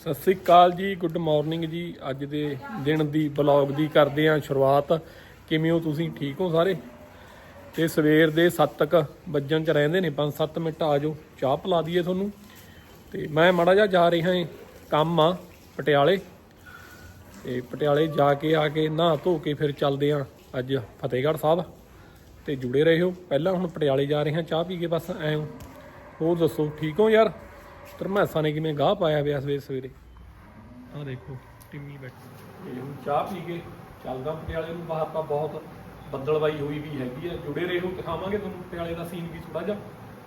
ਸਤਿ ਸ੍ਰੀ ਅਕਾਲ ਜੀ, good morning ਜੀ। ਅੱਜ ਦੇ ਦਿਨ ਦੀ ਬਲੌਗ ਦੀ ਕਰਦੇ ਆਂ ਸ਼ੁਰੂਆਤ। ਕਿਵੇਂ ਹੋ ਤੁਸੀਂ? ਠੀਕ ਹੋ ਸਾਰੇ? ਤੇ ਸਵੇਰ ਦੇ 7 ਤੱਕ ਵੱਜਣ ਚ ਰਹਿੰਦੇ ਨੇ 5-7 ਮਿੰਟ ਆ ਜਾਓ, ਚਾਹ ਪਿਲਾ ਦਈਏ ਤੁਹਾਨੂੰ। ਤੇ ਮੈਂ ਮਾੜਾ ਜਿਹਾ ਜਾ ਰਿਹਾ ਹਾਂ ਕੰਮ ਆ ਪਟਿਆਲੇ। ਤੇ ਪਟਿਆਲੇ ਜਾ ਕੇ ਆ ਕੇ ਨਹਾ ਧੋ ਕੇ ਫਿਰ ਚੱਲਦੇ ਆਂ ਅੱਜ ਫਤਿਹਗੜ੍ਹ ਸਾਹਿਬ। ਤੇ ਜੁੜੇ ਰਹੋ। ਪਹਿਲਾਂ ਹੁਣ ਪਟਿਆਲੇ ਜਾ ਰਹੇ ਹਾਂ, ਚਾਹ ਪੀ ਕੇ ਬਸ ਐਂ ਹੋਰ ਦੱਸੋ, ਠੀਕ ਹੋ ਯਾਰ? ਧਰਮੈਸਾਂ ਨੇ ਕਿਵੇਂ ਗਾਹ ਪਾਇਆ ਪਿਆ ਸਵੇਰੇ ਸਵੇਰੇ? ਆਹ ਦੇਖੋ ਟਿੰਮੀ ਬੈਠੀ। ਤੇ ਹੁਣ ਚਾਹ ਪੀ ਕੇ ਚੱਲਦਾ ਪਟਿਆਲੇ ਨੂੰ ਬਾਹਰ ਤਾਂ ਬਹੁਤ ਬੱਦਲਵਾਈ ਹੋਈ ਵੀ ਹੈਗੀ ਆ। ਜੁੜੇ ਰਹੋ ਦਿਖਾਵਾਂਗੇ ਤੁਹਾਨੂੰ ਪਟਿਆਲੇ ਦਾ ਸੀਨ ਵੀ ਥੋੜਾ ਜਿਹਾ।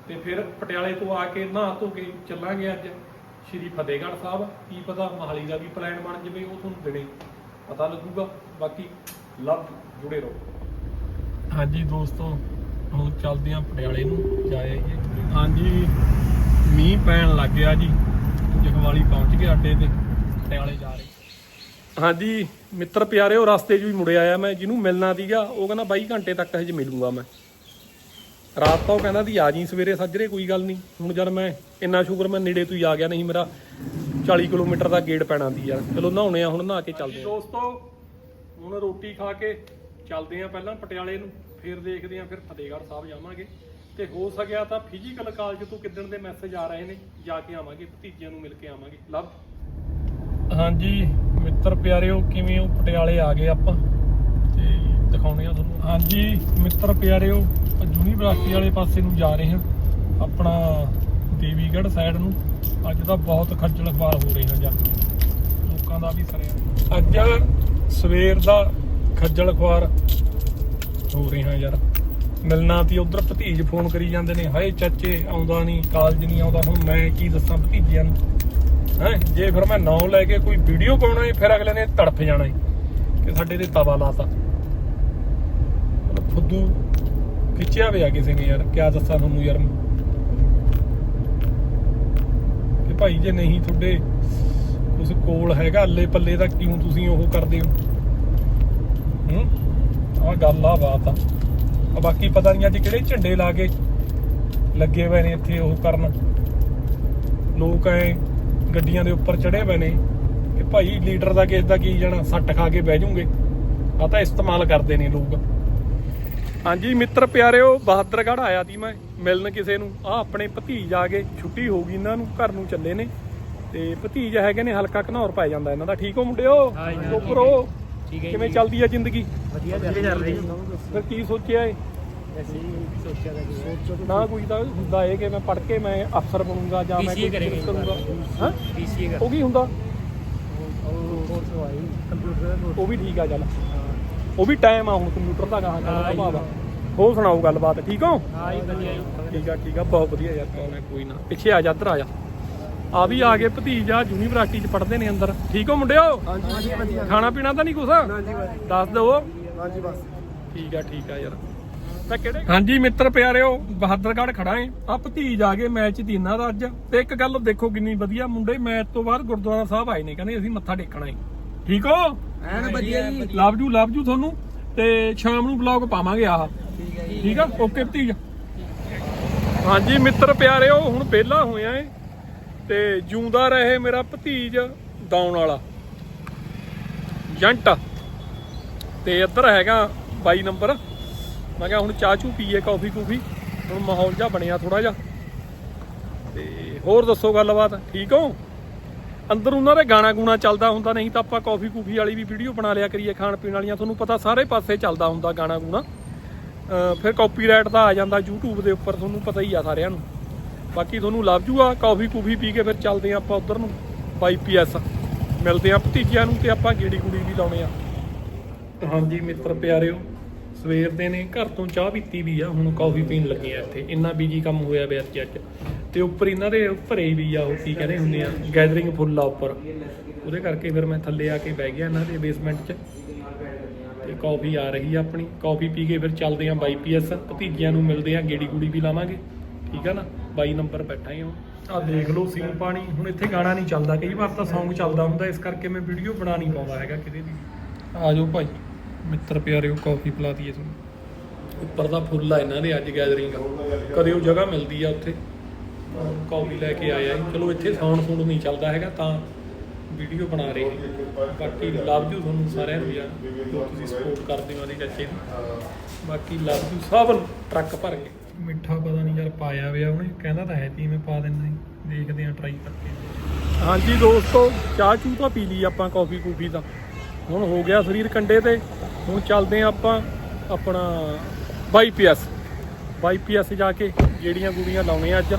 ਤੇ ਫਿਰ ਪਟਿਆਲੇ ਤੋਂ ਆ ਕੇ ਨਹਾ ਧੋ ਕੇ ਚੱਲਾਂਗੇ ਅੱਜ। ਸ਼੍ਰੀ ਫਤਿਹਗੜ੍ਹ ਸਾਹਿਬ ਕੀ ਪਤਾ ਮਹਾਲੀ ਦਾ ਵੀ ਪਲਾਨ ਬਣ ਜਾਵੇ ਉਹ ਤੁਹਾਨੂੰ ਦਿਨੇ ਪਤਾ ਲੱਗੂਗਾ। ਬਾਕੀ ਲਵ ਜੁੜੇ ਰਹੋ। ਹਾਂਜੀ ਦੋਸਤੋ ਹੁਣ ਚੱਲਦੇ ਆਂ ਪਟਿਆਲੇ ਨੂੰ ਜਾਏ ਹਾਂਜੀ। ਮੀਂਹ ਪੈਣ ਲੱਗ ਗਿਆ ਜੀ। ਜਗਵਾਲੀ ਪਹੁੰਚ ਗਏ ਅੱਡੇ ਤੇ ਪਟਿਆਲੇ ਜਾ ਰਹੇ। ਹਾਂਜੀ ਮਿੱਤਰ ਪਿਆਰਿਓ ਰਸਤੇ 'ਚ ਵੀ ਮੁੜੇ ਆਇਆ ਮੈਂ ਜਿਹਨੂੰ ਮਿਲਣਾ ਸੀਗਾ ਉਹ ਕਹਿੰਦਾ 22 ਘੰਟੇ ਤੱਕ ਹਜੇ ਮਿਲੂੰਗਾ ਮੈਂ। ਰਾਤ ਤਾਂ ਉਹ ਕਹਿੰਦਾ ਸੀ ਆ ਜੀ ਸਵੇਰੇ ਸੱਜਰੇ ਕੋਈ ਗੱਲ ਨਹੀਂ। ਹੁਣ ਜਦ ਮੈਂ ਇੰਨਾ ਸ਼ੁਕਰ ਮੈਂ ਨੇੜੇ ਤੋਂ ਹੀ ਆ ਗਿਆ ਨਹੀਂ ਮੇਰਾ 40 ਕਿਲੋਮੀਟਰ ਦਾ ਗੇੜ ਪੈਣਾ ਦੀ ਯਾਰ। ਚਲੋ ਨਹਾਉਣੇ ਆ ਹੁਣ ਨਹਾ ਕੇ ਚੱਲਦੇ ਆ। ਦੋਸਤੋ ਹੁਣ ਰੋਟੀ ਖਾ ਕੇ ਚੱਲਦੇ ਆ ਪਹਿਲਾਂ ਪਟਿਆਲੇ ਨੂੰ ਫਿਰ ਦੇਖਦੇ ਆ ਫਿਰ ਫਤਿਹਗੜ੍ਹ ਸਾਹਿਬ ਜਾਵਾਂਗੇ। ਤੇ ਹੋ ਸਕਿਆ ਤਾਂ ਫਿਜ਼ੀਕਲ ਕਾਲਜ ਤੋਂ ਕਿੱਦਣ ਦੇ ਮੈਸੇਜ ਆ ਰਹੇ ਨੇ, ਜਾ ਕੇ ਆਵਾਂਗੇ, ਭਤੀਜਿਆਂ ਨੂੰ ਮਿਲ ਕੇ ਆਵਾਂਗੇ। ਲਵ? ਹਾਂਜੀ, ਮਿੱਤਰ ਪਿਆਰਿਓ, ਕਿਵੇਂ ਹੋ? ਪਟਿਆਲੇ ਆ ਗਏ ਆਪਾਂ। ਤੇ ਦਿਖਾਉਣੇ ਆ ਤੁਹਾਨੂੰ। ਹਾਂਜੀ, ਮਿੱਤਰ ਪਿਆਰਿਓ ਯੂਨੀਵਰਸਿਟੀ ਵਾਲੇ ਪਾਸੇ ਨੂੰ ਜਾ ਰਹੇ ਹਾਂ। ਆਪਣਾ ਦੇਵੀਗੜ੍ਹ ਸਾਈਡ ਨੂੰ। ਅੱਜ ਤਾਂ ਬਹੁਤ ਖੱਜਲ ਖਵਾਰ ਹੋ ਰਹੇ ਹਾਂ ਜਾ ਲੋਕਾਂ ਦਾ ਵੀ ਸਰਿਆ। ਅੱਜ ਸਵੇਰ ਦਾ ਖੱਜਲ ਖਵਾਰ ਹੋ ਰਹੇ ਹਾਂ ਯਾਰ। ਮਿਲਣਾ ਤੀ ਉਧਰ ਭਤੀਜ ਫੋਨ ਕਰੀ ਜਾਂਦੇ ਨੇ, ਹਾਏ ਚਾਚੇ ਆਉਂਦਾ ਨਹੀਂ ਕਾਲਜ ਨਹੀਂ ਆਉਂਦਾ, ਹੁਣ ਮੈਂ ਕੀ ਦੱਸਾਂ ਭਤੀਜਿਆਂ ਨੂੰ? ਹੈ, ਜੇ ਫਿਰ ਮੈਂ ਨਾਂ ਲੈ ਕੇ ਕੋਈ ਵੀਡੀਓ ਪਾਉਣਾ ਹੈ ਫਿਰ ਅਗਲੇ ਨੇ ਤੜਫ ਜਾਣਾ ਹੈ ਕਿ ਸਾਡੇ ਤੇ ਤਵਾ ਲਾਤਾ। ਫੁੱਦੂ ਖਿੱਚਿਆ ਹੋਇਆ ਕਿਸੇ ਨੇ ਯਾਰ, ਕਿਆ ਦੱਸਾਂ ਤੁਹਾਨੂੰ ਯਾਰ ਕਿ ਭਾਈ ਜੇ ਨਹੀਂ ਤੁਹਾਡੇ ਉਸ ਕੋਲ ਹੈਗਾ, ਅੱਲੇ ਪੱਲੇ ਦਾ ਕਿਉਂ ਤੁਸੀਂ ਉਹ ਕਰਦੇ ਹੋ? ਹੂੰ, ਆਹ ਗੱਲ ਆ ਬਾਤ ਆ। ਬਾਕੀ ਪਤਾ ਨਹੀਂ ਅੱਜ ਕਿਹੜੇ ਝੰਡੇ ਲਾ ਕੇ ਲੱਗੇ ਹੋਏ ਨੇ ਇੱਥੇ ਉਹ ਕਰਨ। ਲੋਕ ਐ ਗੱਡੀਆਂ ਦੇ ਉੱਪਰ ਚੜੇ ਹੋਏ ਨੇ ਕਿ ਭਾਈ ਲੀਡਰ ਦਾ ਕਿਸ ਦਾ ਕੀ ਜਾਣਾ ਸੱਟ ਖਾ ਕੇ ਬਹਿ ਜਾਓਗੇ ਆ ਤਾਂ ਇਸਤੇਮਾਲ ਕਰਦੇ ਨੇ ਲੋਕ। ਹਾਂਜੀ ਮਿੱਤਰ ਪਿਆਰਿਓ ਬਹਾਦਰਗੜ੍ਹ ਆਇਆ ਸੀ ਮੈਂ ਮਿਲਣ ਕਿਸੇ ਨੂੰ। ਆ ਆਪਣੇ ਭਤੀਜ ਆ ਗਏ ਛੁੱਟੀ ਹੋ ਗਈ ਇਹਨਾਂ ਨੂੰ ਘਰ ਨੂੰ ਚੱਲੇ ਨੇ। ਤੇ ਭਤੀਜ ਹੈਗੇ ਨੇ ਹਲਕਾ ਘਨੌਰ ਪੈ ਜਾਂਦਾ ਇਹਨਾਂ ਦਾ। ਠੀਕ ਹੋ ਮੁੰਡਿਓ? ਉੱਪਰੋ ਠੀਕ ਹੈ ਕਿਵੇਂ ਚੱਲਦੀ ਆ ਜ਼ਿੰਦਗੀ ਵਧੀਆ ਚੱਲ ਰਹੀ ਫਿਰ ਕੀ ਸੋਚਿਆ ਏ ਅਸੀਂ ਸੋਚਿਆ ਤਾਂ ਕਿ ਨਾ ਕੋਈ ਤਾਂ ਹੁੰਦਾ ਏ ਕਿ ਮੈਂ ਪੜ੍ਹ ਕੇ ਮੈਂ ਅਫਸਰ ਬਣੂੰਗਾ ਜਾਂ ਮੈਂ ਕੋਈ ਕਰੇਂਗੇ ਹਾਂ ਬੀਸੀਏ ਕਰ ਉਹ ਕੀ ਹੁੰਦਾ ਉਹ ਵੀ ਠੀਕ ਆ ਚੱਲ ਉਹ ਵੀ ਟਾਈਮ ਆ ਹੁਣ ਕੰਪਿਊਟਰ ਦਾ ਗਾਹਾਂ ਹਾਂ ਚੱਲ ਜੀ। ਭਾਵਾ ਹੋਰ ਸੁਣਾਓ ਗੱਲਬਾਤ ਠੀਕ ਹੋ ਹਾਂ ਜੀ ਵਧੀਆ ਜੀ ਠੀਕ ਆ ਠੀਕ ਆ ਬਹੁਤ ਵਧੀਆ ਯਾਰ ਕੌਣ ਹੈ ਕੋਈ ਨਾ ਪਿੱਛੇ ਆ ਜਾ ਇੱਧਰ ਆ ਜਾ ਆ ਵੀ ਆ ਗਏ ਭਤੀਜਾ ਯੂਨੀਵਰਸਿਟੀ ਚ ਪੜ੍ਹਦੇ ਨੇ ਅੰਦਰ। ਠੀਕ ਹੋ ਮੁੰਡਿਓ? ਹਾਂਜੀ ਵਧੀਆ ਖਾਣਾ ਪੀਣਾ ਤਾਂ ਨਹੀਂ ਕੁਛ? ਹਾਂਜੀ ਦੱਸ ਦਿਓ। ਹਾਂਜੀ ਬਸ ਠੀਕ ਆ ਠੀਕ ਆ ਯਾਰ। ਤਾਂ ਕਿਹੜੇ ਹਾਂਜੀ ਮਿੱਤਰ ਪਿਆਰਿਓ ਬਹਾਦਰਗੜ੍ਹ ਖੜਾ ਏ। ਆ ਭਤੀਜ ਆ ਗਏ ਮੈਚ ਦੀ ਇਹਨਾਂ ਦਾ ਅੱਜ। ਤੇ ਇੱਕ ਗੱਲ ਦੇਖੋ ਕਿੰਨੀ ਵਧੀਆ ਮੁੰਡੇ ਮੈਚ ਤੋਂ ਬਾਅਦ ਗੁਰਦੁਆਰਾ ਸਾਹਿਬ ਆਏ ਨੇ ਕਹਿੰਦੇ ਅਸੀਂ ਮੱਥਾ ਟੇਕਣਾ ਏ। ਠੀਕ ਹੋ? ਐਨ ਵਧੀਆ ਜੀ। ਲਵ ਜੂ ਲਵ ਜੂ ਤੁਹਾਨੂੰ। ਤੇ ਸ਼ਾਮ ਨੂੰ ਵਲੌਗ ਪਾਵਾਂਗੇ ਆਹ। ਠੀਕ ਹੈ ਜੀ। ਠੀਕ ਆ? ਓਕੇ ਭਤੀਜ। ਹਾਂਜੀ ਮਿੱਤਰ ਪਿਆਰਿਓ ਹੁਣ ਵਿਹਲਾ ਹੋਇਆ ਏ। ਤੇ ਜਿਉਂਦਾ ਰਹੇ ਮੇਰਾ ਭਤੀਜ ਦੌਣ ਵਾਲਾ। ਜੰਟ ਤੇ ਇੱਧਰ ਹੈਗਾ 22 ਨੰਬਰ। ਮੈਂ ਕਿਹਾ ਹੁਣ ਚਾਹ ਚੂ ਪੀਏ, ਕਾਫੀ ਕੂਫੀ। ਹੁਣ ਮਾਹੌਲ ਜਿਹਾ ਬਣਿਆ ਥੋੜਾ ਜਿਹਾ। ਤੇ ਹੋਰ ਦੱਸੋ ਗੱਲਬਾਤ, ਠੀਕ ਹੋ? ਅੰਦਰ ਉਹਨਾਂ ਦੇ ਗਾਣਾ ਗੂਣਾ ਚੱਲਦਾ ਹੁੰਦਾ, ਨਹੀਂ ਤਾਂ ਆਪਾਂ ਕਾਫੀ ਕੂਫੀ ਵਾਲੀ ਵੀ ਵੀਡੀਓ ਬਣਾ ਲਿਆ ਕਰੀਏ, ਖਾਣ ਪੀਣ ਵਾਲੀਆਂ। ਤੁਹਾਨੂੰ ਪਤਾ ਸਾਰੇ ਪਾਸੇ ਚੱਲਦਾ ਹੁੰਦਾ ਗਾਣਾ ਗੂਣਾ। ਫਿਰ ਕਾਪੀਰਾਈਟ ਦਾ ਆ ਜਾਂਦਾ YouTube ਦੇ ਉੱਪਰ, ਤੁਹਾਨੂੰ ਪਤਾ ਹੀ ਆ ਸਾਰਿਆਂ ਨੂੰ। ਬਾਕੀ ਤੁਹਾਨੂੰ ਲੱਭ ਜੂਗਾ, ਕਾਫੀ ਕੂਫੀ ਪੀ ਕੇ ਫਿਰ ਚੱਲਦੇ ਆ ਆਪਾਂ ਉਧਰ ਨੂੰ, ਬਾਈ ਪੀਐਸ ਮਿਲਦੇ ਆ ਭਤੀਜਿਆਂ ਨੂੰ ਤੇ ਆਪਾਂ ਗੇੜੀ ਗੁੜੀ ਵੀ ਲਾਉਣੇ ਆ। ਹਾਂਜੀ ਮਿੱਤਰ ਪਿਆਰਿਓ, ਸਵੇਰ ਦੇ ਨੇ, ਘਰ ਤੋਂ ਚਾਹ ਪੀਤੀ ਵੀ ਆ, ਹੁਣ ਕਾਫੀ ਪੀਣ ਲੱਗੇ ਆ ਇੱਥੇ। ਇੰਨਾ ਬੀਜੀ ਕੰਮ ਹੋਇਆ ਪਿਆ ਅੱਜ ਅੱਜ। ਤੇ ਉੱਪਰ ਇਹਨਾਂ ਦੇ ਭਰੇ ਵੀ ਆ, ਉਹ ਕੀ ਕਹਿੰਦੇ ਹੁੰਦੇ ਆ ਗੈਦਰਿੰਗ ਫੁੱਲ ਆ ਉੱਪਰ। ਉਹਦੇ ਕਰਕੇ ਫਿਰ ਮੈਂ ਥੱਲੇ ਆ ਕੇ ਬਹਿ ਗਿਆ ਇਹਨਾਂ ਦੇ ਬੇਸਮੈਂਟ 'ਚ। ਤੇ ਕਾਫੀ ਆ ਰਹੀ ਆ ਆਪਣੀ। ਕਾਫੀ ਪੀ ਕੇ ਫਿਰ ਚੱਲਦੇ ਆਂ ਬਾਈ ਪੀਐਸ ਭਤੀਜਿਆਂ ਨੂੰ ਮਿਲਦੇ ਆਂ ਗੇੜੀ ਗੁੜੀ ਵੀ ਲਾਵਾਂਗੇ। ਠੀਕ ਆ ਨਾ? 22 ਨੰਬਰ ਬੈਠਾ ਹੀ ਹਾਂ। ਆ ਦੇਖ ਲਓ ਸੀਨ ਪਾਣੀ। ਹੁਣ ਇੱਥੇ ਗਾਣਾ ਨਹੀਂ ਚੱਲਦਾ। ਕਈ ਵਾਰ ਤਾਂ Song ਚੱਲਦਾ ਹੁੰਦਾ। ਇਸ ਕਰਕੇ ਮੈਂ ਵੀਡੀਓ ਬਣਾ ਨਹੀਂ ਪਾਉਂਦਾ ਹੈਗਾ ਕਿਤੇ ਵੀ। ਆ ਜਾਓ ਭਾਈ। ਮਿੱਤਰ ਪਿਆਰਿਓ ਕਾਫੀ ਪਿਲਾ ਦਈਏ ਤੁਹਾਨੂੰ। ਉੱਪਰ ਦਾ ਫੁੱਲ ਆ ਇਹਨਾਂ ਦੇ ਅੱਜ ਗੈਦਰਿੰਗ ਕਦੇ ਉਹ ਜਗ੍ਹਾ ਮਿਲਦੀ ਆ ਉੱਥੇ। ਕਾਫੀ ਲੈ ਕੇ ਆਇਆ। ਚਲੋ ਇੱਥੇ ਸਾਉਣ ਸੂਣ ਨਹੀਂ ਚੱਲਦਾ ਹੈਗਾ ਤਾਂ ਵੀਡੀਓ ਬਣਾ ਰਹੇ ਬਾਕੀ ਲਵ ਯੂ ਤੁਹਾਨੂੰ ਸਾਰਿਆਂ ਨੂੰ ਯਾਰ। ਤੁਸੀਂ ਸਪੋਰਟ ਕਰਦੇ ਹੋ ਉਹਦੇ ਚਾਚੇ ਨੂੰ। ਬਾਕੀ ਲਵ ਯੂ ਸਭ ਨੂੰ। ਟਰੱਕ ਭਰ ਕੇ। ਮਿੱਠਾ ਪਤਾ ਨਹੀਂ ਯਾਰ ਪਾਇਆ ਹੋਇਆ ਉਹਨੇ, ਕਹਿੰਦਾ ਤਾਂ ਹੈ ਤੀ, ਮੈਂ ਪਾ ਦਿੰਦਾ ਸੀ ਦੇਖਦੇ ਆ ਟਰਾਈ ਕਰਕੇ। ਹਾਂਜੀ ਦੋਸਤੋ, ਚਾਹ ਚੂ ਤਾਂ ਪੀ ਲਈ ਆਪਾਂ ਕਾਫੀ ਕੂਫੀ ਦਾ ਹੁਣ ਹੋ ਗਿਆ ਸਰੀਰ ਕੰਡੇ ਤੇ, ਹੁਣ ਚੱਲਦੇ ਆ ਆਪਾਂ ਆਪਣਾ ਬਾਈ ਪੀਐਸ ਬਾਈ ਪੀਐਸ ਜਾ ਕੇ ਜਿਹੜੀਆਂ ਗੁੜੀਆਂ ਲਾਉਣੇ ਆ ਅੱਜ,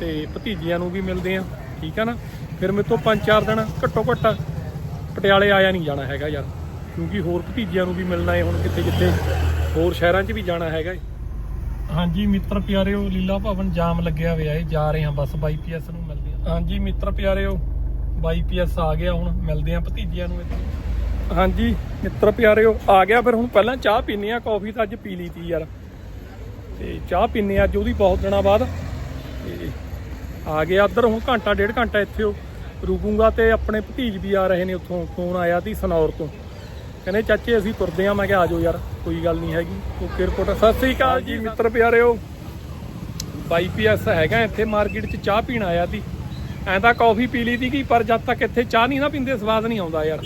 ਤੇ ਭਤੀਜੀਆਂ ਨੂੰ ਵੀ ਮਿਲਦੇ ਆ ਠੀਕ ਆ ਨਾ? ਫਿਰ ਮੇਰੇ ਤੋਂ ਪੰਜ ਚਾਰ ਦਿਨ ਘੱਟੋ ਘੱਟ ਪਟਿਆਲੇ ਆਇਆ ਨਹੀਂ ਜਾਣਾ ਹੈਗਾ ਯਾਰ, ਕਿਉਂਕਿ ਹੋਰ ਭਤੀਜਿਆਂ ਨੂੰ ਵੀ ਮਿਲਣਾ ਹੈ ਹੁਣ ਕਿੱਥੇ ਕਿੱਥੇ ਹੋਰ ਸ਼ਹਿਰਾਂ 'ਚ ਵੀ ਜਾਣਾ ਹੈਗਾ ਏ। ਹਾਂਜੀ, ਮਿੱਤਰ ਪਿਆਰਿਓ, ਲੀਲਾ ਭਵਨ ਜਾਮ ਲੱਗਿਆ ਹੋਇਆ ਏ। ਜਾ ਰਹੇ ਹਾਂ ਬਸ ਬਾਈ ਪੀਐਸ ਨੂੰ, ਮਿਲਦੇ ਆ ਹਾਂਜੀ, ਮਿੱਤਰ ਪਿਆਰਿਓ, ਬਾਈ ਪੀਐਸ ਆ ਗਿਆ ਹੁਣ। ਮਿਲਦੇ ਹਾਂ ਭਤੀਜਿਆਂ ਨੂੰ ਇੱਥੇ। ਹਾਂਜੀ, ਮਿੱਤਰ ਪਿਆਰਿਓ, ਆ ਗਿਆ ਫਿਰ ਹੁਣ ਪਹਿਲਾਂ ਚਾਹ ਪੀਨੇ ਆ ਕਾਫੀ ਤਾਂ ਅੱਜ ਪੀ ਲਈ ਤੀ ਯਾਰ। ਤੇ ਚਾਹ ਪੀਨੇ ਅੱਜ ਉਹਦੀ ਬਹੁਤ ਦਿਨਾਂ ਬਾਅਦ। ਤੇ ਆ ਗਿਆ ਇੱਧਰ, ਹੁਣ ਘੰਟਾ, ਡੇਢ ਘੰਟਾ ਇੱਥੇ ਉਹ ਰੁਕੂੰਗਾ ਤੇ ਆਪਣੇ ਭਤੀਜ ਵੀ ਆ ਰਹੇ ਨੇ ਉੱਥੋਂ। ਫੋਨ ਆਇਆ ਸੀ ਸਨੌਰ ਤੋਂ। ਕਹਿੰਦੇ, ਚਾਚੇ, ਅਸੀਂ ਤੁਰਦੇ ਆ ਮੈਂ ਕਿਹਾ ਆਜੋ ਯਾਰ। ਕੋਈ ਗੱਲ ਨਹੀਂ ਹੈਗੀ। ਓਕੇ ਰਿਪੋਰਟ ਸਤਿ ਸ੍ਰੀ ਅਕਾਲ ਜੀ ਮਿੱਤਰ ਪਿਆਰਿਓ। ਬਾਈ ਪੀਐਸ ਹੈਗਾ ਇੱਥੇ ਮਾਰਕੀਟ 'ਚ ਚਾਹ ਪੀਣ ਆਇਆ ਤੀ ਐਂ ਤਾਂ ਕਾਫੀ ਪੀ ਲਈ ਤੀ ਪਰ ਜਦ ਤੱਕ ਇੱਥੇ ਚਾਹ ਨਹੀਂ ਨਾ ਪੀਂਦੇ ਸਵਾਦ ਨਹੀਂ ਆਉਂਦਾ ਯਾਰ।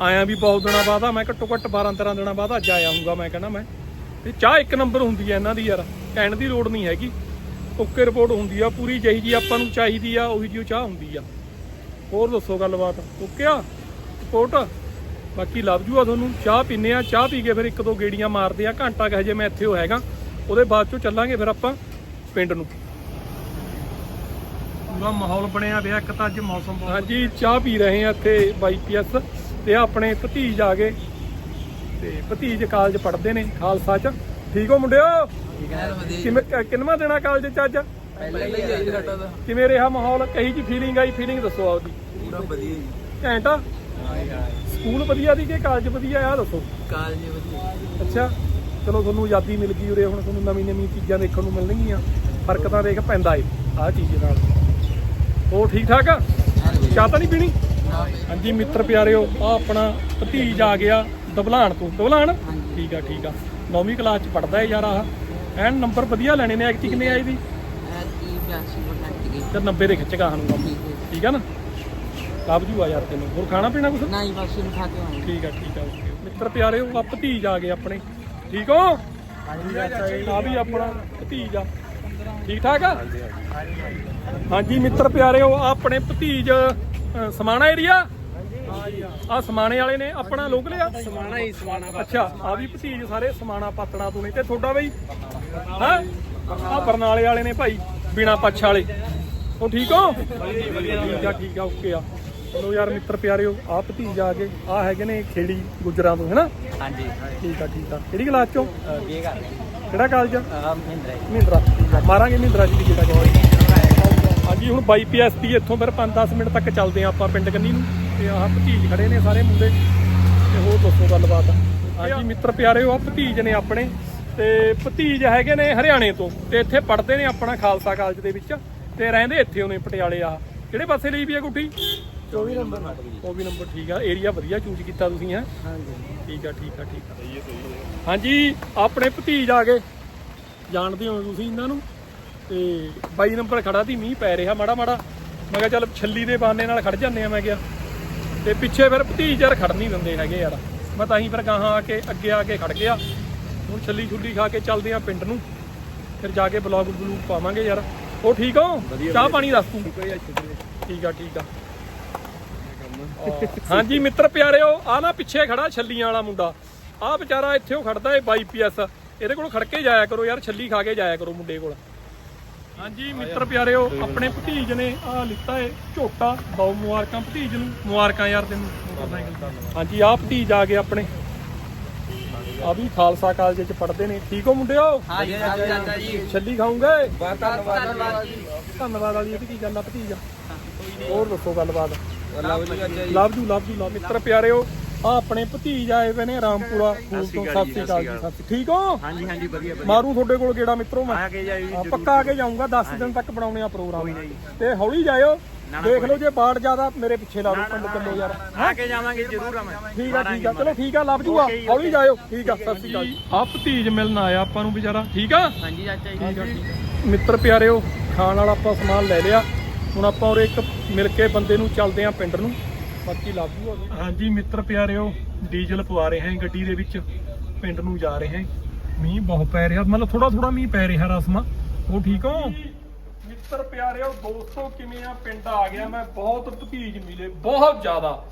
ਆਇਆ ਵੀ ਬਹੁਤ ਦਿਨਾਂ ਬਾਅਦ ਆ ਮੈਂ ਘੱਟੋ ਘੱਟ 12 13 ਦਿਨਾਂ ਬਾਅਦ ਅੱਜ ਆਇਆ ਹੂੰਗਾ ਮੈਂ ਕਹਿੰਦਾ ਮੈਂ। ਤੇ ਚਾਹ ਇੱਕ ਨੰਬਰ ਹੁੰਦੀ ਹੈ ਇਹਨਾਂ ਦੀ ਯਾਰ ਕਹਿਣ ਦੀ ਲੋੜ ਨਹੀਂ ਹੈਗੀ। ਓਕੇ ਰਿਪੋਰਟ ਹੁੰਦੀ ਆ ਪੂਰੀ ਜਿਹੀ ਜੀ ਆਪਾਂ ਨੂੰ ਚਾਹੀਦੀ ਆ ਉਹੀ ਜਿਹੀ ਉਹ ਚਾਹ ਹੁੰਦੀ ਆ। ਹੋਰ ਦੱਸੋ ਗੱਲਬਾਤ ਓਕੇ ਆ? ਰਿਪੋਰਟ? ਬਾਕੀ ਲਵ ਜੂਆ ਤੁਹਾਨੂੰ। ਚਾਹ ਪੀਨੇ ਆ ਚਾਹ ਪੀ ਕੇ ਫਿਰ ਇੱਕ ਦੋ ਗੇੜੀਆਂ ਮਾਰਦੇ ਆ। ਘੰਟਾ ਕਹੇ ਜੇ ਮੈਂ ਇੱਥੇ ਹੋ ਹੈਗਾ। ਉਹਦੇ ਬਾਅਦ ਚੋਂ ਚੱਲਾਂਗੇ ਫਿਰ ਆਪਾਂ ਪਿੰਡ ਨੂੰ। ਪੂਰਾ ਮਾਹੌਲ ਬਣਿਆ ਪਿਆ ਇੱਕ ਤਾਂ ਅੱਜ ਮੌਸਮ ਬਹੁਤ ਹਾਂਜੀ ਚਾਹ ਪੀ ਰਹੇ ਆ ਇੱਥੇ ਬਾਈਪੀਐਸ ਤੇ ਆਪਣੇ ਭਤੀਜ ਆ ਗਏ। ਤੇ ਭਤੀਜ ਕਾਲਜ ਪੜ੍ਹਦੇ ਨੇ ਖਾਲਸਾ ਚ। ਠੀਕ ਹੋ ਮੁੰਡਿਓ? ਕਿਵੇਂ ਕਿੰਨਵਾਂ ਦੇਣਾ ਕਾਲਜ ਚ ਅੱਜ? ਪਹਿਲਾਂ ਹੀ ਆਈ ਸਾਡਾ ਤਾਂ। ਕਿਵੇਂ ਰਿਹਾ ਮਾਹੌਲ? ਕਹੀ ਜੀ ਫੀਲਿੰਗ ਆਈ ਫੀਲਿੰਗ ਦੱਸੋ ਆਪਦੀ। ਪੂਰਾ ਵਧੀਆ ਜੀ। ਘੈਂਟ ਆ? ਸਕੂਲ ਵਧੀਆ ਦੀ ਕਿ ਕਾਲਜ ਵਧੀਆ ਆ ਦੱਸੋ? ਕਾਲਜ ਵਧੀਆ। ਅੱਛਾ ਚਲੋ ਤੁਹਾਨੂੰ ਆਜ਼ਾਦੀ ਮਿਲ ਗਈ ਉਰੇ ਹੁਣ ਤੁਹਾਨੂੰ ਨਵੀਂ ਨਵੀਂ ਚੀਜ਼ਾਂ ਦੇਖਣ ਨੂੰ ਮਿਲਣਗੀਆਂ। ਫ਼ਰਕ ਤਾਂ ਦੇਖ ਪੈਂਦਾ ਏ ਆਹ ਚੀਜ਼ ਨਾਲ। ਹੋਰ ਠੀਕ ਠਾਕ ਆ? ਚਾਹ ਤਾਂ ਨਹੀਂ ਪੀਣੀ? ਹਾਂਜੀ ਮਿੱਤਰ ਪਿਆਰਿਓ ਆ ਆਪਣਾ ਭਤੀਜ ਆ ਗਿਆ ਦਬਲਾਣ ਤੋਂ। ਦਬਲਾਣ ਠੀਕ ਆ ਠੀਕ ਆ। ਨੌਵੀਂ ਕਲਾਸ ਚ ਪੜਦਾ ਏ ਯਾਰ ਆਹ। ਐਨ ਨੰਬਰ ਵਧੀਆ ਲੈਣੇ ਨੇ ਐਕਟੀ ਕਿੰਨੇ ਆਏ ਦੀ? ਐਤੀ 82% ਗਈ ਤੇ 90 ਦੇ ਖਿੱਚ ਗਾ ਸਾਨੂੰ। ਠੀਕ ਆ ਨਾ? ਲੱਭ ਜੂ ਆ ਯਾਰ ਤੈਨੂੰ। ਹੋਰ ਖਾਣਾ ਪੀਣਾ ਕੁਛ? ਨਹੀਂ ਬਸ ਇਹਨੂੰ ਖਾ ਕੇ ਆਉਂਗੇ ਠੀਕ ਆ ਠੀਕ ਆ ਓਕੇ। ਮਿੱਤਰ ਪਿਆਰਿਓ ਆ ਭਤੀਜ ਆ ਗਏ ਆਪਣੇ। ਠੀਕ ਹੋ? ਆ ਵੀ ਆਪਣਾ ਭਤੀਜ ਆ। ਠੀਕ ਠਾਕ ਆ? ਹਾਂਜੀ ਮਿੱਤਰ ਪਿਆਰਿਓ ਆਹ ਆਪਣੇ ਭਤੀਜ ਅ, ਸਮਾਣਾ ਏਰੀਆ ਆ ਸਮਾਣੇ ਵਾਲੇ ਨੇ ਆਪਣਾ ਲੋਕ ਲਿਆ? ਸਮਾਣਾ ਹੀ ਸਮਾਣਾ ਅੱਛਾ ਆ ਵੀ ਭਤੀਜ ਸਾਰੇ ਸਮਾਣਾ ਪਾਤਣਾ ਤੋਂ ਨੇ। ਤੇ ਤੁਹਾਡਾ ਬਈ? ਹਾਂ? ਆ ਬਰਨਾਲੇ ਵਾਲੇ ਨੇ ਭਾਈ ਬਿਨਾ ਪੱਛ ਵਾਲੇ। ਉਹ ਠੀਕ ਹੋ? ਠੀਕ ਆ ਠੀਕ ਆ ਓਕੇ ਆ। ਚਲੋ ਯਾਰ ਮਿੱਤਰ ਪਿਆਰਿਓ ਆ ਭਤੀਜ ਆ ਗਏ ਆ ਹੈਗੇ ਨੇ ਖੇੜੀ ਗੁਜਰਾਂ ਤੋਂ ਹੈਨਾ? ਹਾਂਜੀ ਠੀਕ ਆ ਠੀਕ ਆ। ਕਿਹੜੀ ਕਲਾਸ ਚੋਂ? ਕੀ ਕਰ ਕਿਹੜਾ ਕਾਲਜ? ਆ ਮਹਿੰਦਰਾ ਮਹਿੰਦਰਾ। ਠੀਕ ਆ ਮਾਰਾਂਗੇ ਮਹਿੰਦਰਾ ਜੀ ਦੀ ਕਿਹੜਾ ਕਾਲਜ? ਹਾਂਜੀ ਹੁਣ ਬਾਈ ਪੀਐਸਪੀ ਇੱਥੋਂ ਫਿਰ 5-10 ਮਿੰਟ ਤੱਕ ਚੱਲਦੇ ਆ ਆਪਾਂ ਪਿੰਡ ਕੰਨੀ ਨੂੰ। ਤੇ ਆਹ ਭਤੀਜ ਖੜੇ ਨੇ ਸਾਰੇ ਮੁੰਡੇ। ਤੇ ਹੋਰ ਦੱਸੋ ਗੱਲਬਾਤ। ਹਾਂਜੀ ਮਿੱਤਰ ਪਿਆਰਿਓ ਆ ਭਤੀਜ ਨੇ ਆਪਣੇ। ਤੇ ਭਤੀਜ ਹੈਗੇ ਨੇ ਹਰਿਆਣੇ ਤੋਂ। ਤੇ ਇੱਥੇ ਪੜ੍ਹਦੇ ਨੇ ਆਪਣਾ ਖਾਲਸਾ ਕਾਲਜ ਦੇ ਵਿੱਚ। ਤੇ ਰਹਿੰਦੇ ਇੱਥੇ ਉਹਨੇ ਪਟਿਆਲੇ ਆ ਕਿਹੜੇ ਪਾਸੇ ਲਈ ਵੀ ਆ ਗੁੱਟੀ 24 ਨੰਬਰ 24 ਨੰਬਰ ਠੀਕ ਆ। ਏਰੀਆ ਵਧੀਆ ਚੂਜ਼ ਕੀਤਾ ਤੁਸੀਂ ਹੈ? ਹਾਂਜੀ। ਠੀਕ ਆ ਠੀਕ ਆ ਠੀਕ ਆ। ਹਾਂਜੀ ਆਪਣੇ ਭਤੀਜ ਆ ਗਏ। ਜਾਣਦੇ ਹੋ ਤੁਸੀਂ ਇਹਨਾਂ ਨੂੰ। ਤੇ 22 ਨੰਬਰ ਖੜਾ ਸੀ ਮੀਂਹ ਪੈ ਰਿਹਾ ਮਾੜਾ ਮਾੜਾ। ਮੈਂ ਕਿਹਾ ਚੱਲ ਛੱਲੀ ਦੇ ਬਾਨੇ ਨਾਲ ਖੜ ਜਾਂਦੇ ਆ ਮੈਂ ਕਿਹਾ। ਤੇ ਪਿੱਛੇ ਫਿਰ ਭਤੀਜ ਯਾਰ ਖੜ ਨਹੀਂ ਦਿੰਦੇ ਹੈਗੇ ਯਾਰ। ਮੈਂ ਤਾਂ ਹੀ ਫਿਰ ਗਾਹਾਂ ਆ ਕੇ ਅੱਗੇ ਆ ਕੇ ਖੜ ਗਿਆ। ਹੁਣ ਛੱਲੀ ਛੁੱਲੀ ਖਾ ਕੇ ਚੱਲਦੇ ਆ ਪਿੰਡ ਨੂੰ। ਫਿਰ ਜਾ ਕੇ ਬਲੌਗ ਬਲੂਗ ਪਾਵਾਂਗੇ ਯਾਰ। ਉਹ ਠੀਕ ਹੋ? ਚਾਹ ਪਾਣੀ ਦੱਸ ਤੂੰ। ਠੀਕ ਆ ਠੀਕ ਆ। ਹਾਂਜੀ ਮਿੱਤਰ ਪਿਆਰਿਓ ਆ ਨਾ ਪਿੱਛੇ ਖੜਾ ਛੱਲੀਆਂ ਵਾਲਾ ਮੁੰਡਾ। ਆ ਵਿਚਾਰਾ ਇੱਥੇ ਉਹ ਖੜਦਾ ਏ ਬਾਈ ਪੀਐਸ ਇਹਦੇ ਕੋਲ ਖੜ ਕੇ ਜਾਇਆ ਕਰੋ ਯਾਰ ਛੱਲੀ ਖਾ ਕੇ ਜਾਇਆ ਕਰੋ ਮੁੰਡੇ ਕੋਲ। ਹਾਂਜੀ ਮਿੱਤਰ ਪਿਆਰਿਓ ਆਪਣੇ ਭਤੀਜ ਨੇ ਆ ਲਿੱਤਾ ਏ ਝੋਟਾ ਬਹੁਤ ਮੁਬਾਰਕਾਂ ਭਤੀਜ ਨੂੰ। ਮੁਬਾਰਕਾਂ ਯਾਰ ਤੈਨੂੰ। ਮੋਟਰਸਾਈਕਲ ਹਾਂਜੀ ਆ ਭਤੀਜ ਆ ਗਏ ਆਪਣੇ। ਆ ਵੀ ਖਾਲਸਾ ਕਾਲਜ ਚ ਪੜ੍ਹਦੇ ਨੇ। ਠੀਕ ਹੋ ਮੁੰਡਿਓ? ਹਾਂਜੀ ਚਾਚਾ ਜੀ ਛੱਲੀ ਖਾਉਂਗੇ ਬਹੁਤ ਧੰਨਵਾਦ ਧੰਨਵਾਦ ਵਾਲੀ ਇਹ ਤੇ ਕੀ ਗੱਲ ਆ ਭਤੀਜ? ਹੋਰ ਦੱਸੋ ਗੱਲਬਾਤ। ਲਵ ਜੀ ਜੀ ਲਵ ਜੂ ਲਵ ਜੂ ਲਵ ਮਿੱਤਰ ਪਿਆਰਿਓ ਆ ਆਪਣੇ ਭਤੀਜ ਆਏ ਪਏ ਨੇ ਰਾਮਪੁਰਾ। ਫੂਲ ਤੋਂ ਸਤਿ ਸ੍ਰੀ ਅਕਾਲ ਜੀ ਸਤਿ ਸ੍ਰੀ- ਠੀਕ ਹੋ? ਹਾਂਜੀ ਹਾਂਜੀ ਵਧੀਆ ਮਾਰੂ ਤੁਹਾਡੇ ਕੋਲ ਗੇੜਾ ਮਿੱਤਰੋ ਮੈਂ? ਆ ਕੇ ਜਾਈ ਹਾਂ, ਪੱਕਾ ਆ ਕੇ ਜਾਊਂਗਾ 10 ਦਿਨ ਤੱਕ ਬਣਾਉਣੇ ਆ ਪ੍ਰੋਗਰਾਮ। ਤੇ ਹੌਲੀ ਜਾਇਓ। ਦੇਖ ਲਓ ਜੇ ਬਾੜ ਜ਼ਿਆਦਾ ਮੇਰੇ ਪਿੱਛੇ ਲਾ ਲਓ ਪਿੰਡ ਚੱਲੋ ਯਾਰ। ਆ ਕੇ ਜਾਵਾਂਗੇ ਜ਼ਰੂਰ ਆਵਾਂ ਠੀਕ ਆ ਠੀਕ ਆ। ਚਲੋ ਠੀਕ ਆ ਲੱਭ ਜੂਗਾ ਹੌਲੀ ਜਾਇਓ। ਠੀਕ ਆ ਸਤਿ ਸ੍ਰੀ ਅਕਾਲ ਆ ਭਤੀਜ ਮਿਲਣ ਆਇਆ ਆਪਾਂ ਨੂੰ ਵਿਚਾਰਾ ਠੀਕ ਆ? ਹਾਂਜੀ ਚਾਚਾ ਜੀ। ਮਿੱਤਰ ਪਿਆਰਿਓ ਖਾਣ ਵਾਲਾ ਆਪਾਂ ਸਮਾਨ ਲੈ ਲਿਆ। ਹੁਣ ਆਪਾਂ ਉਰੇ ਇੱਕ ਮਿਲ ਕੇ ਬੰਦੇ ਨੂੰ ਚੱਲਦੇ ਆ ਪਿੰਡ ਨੂੰ। ਬਾਕੀ ਲੱਭ ਜੂਗਾ ਹਾਂਜੀ ਮਿੱਤਰ ਪਿਆਰਿਓ ਡੀਜ਼ਲ ਪਵਾ ਰਹੇ ਹਾਂ ਗੱਡੀ ਦੇ ਵਿੱਚ। ਪਿੰਡ ਨੂੰ ਜਾ ਰਹੇ ਹਾਂ ਮੀਂਹ ਬਹੁਤ ਪੈ ਰਿਹਾ। ਮਤਲਬ ਥੋੜਾ ਥੋੜਾ ਮੀਂਹ ਪੈ ਰਿਹਾ ਰਸਮਾ ਉਹ ਠੀਕ ਹੋ? ਮਿੱਤਰ ਪਿਆਰਿਓ ਦੋਸਤੋ ਕਿਵੇਂ ਆ? ਪਿੰਡ ਆ ਗਿਆ ਮੈਂ। ਬਹੁਤ ਭਤੀਜ ਮਿਲੇ। ਬਹੁਤ ਜ਼ਿਆਦਾ।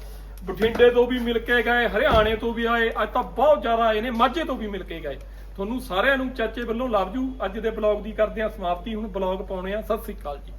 ਬਠਿੰਡੇ ਤੋਂ ਵੀ ਮਿਲ ਕੇ ਗਏ ਹਰਿਆਣੇ ਤੋਂ ਵੀ ਆਏ। ਅੱਜ ਤਾਂ ਬਹੁਤ ਜ਼ਿਆਦਾ ਆਏ ਨੇ ਮਾਝੇ ਤੋਂ ਵੀ ਮਿਲ ਕੇ ਗਏ। ਤੁਹਾਨੂੰ ਸਾਰਿਆਂ ਨੂੰ ਚਾਚੇ ਵੱਲੋਂ ਲਵ ਜੂ ਅੱਜ ਦੇ ਬਲੌਗ ਦੀ ਕਰਦੇ ਆ ਸਮਾਪਤੀ। ਹੁਣ ਬਲੌਗ ਪਾਉਣੇ ਆ। ਸਤਿ ਸ੍ਰੀ ਅਕਾਲ ਜੀ।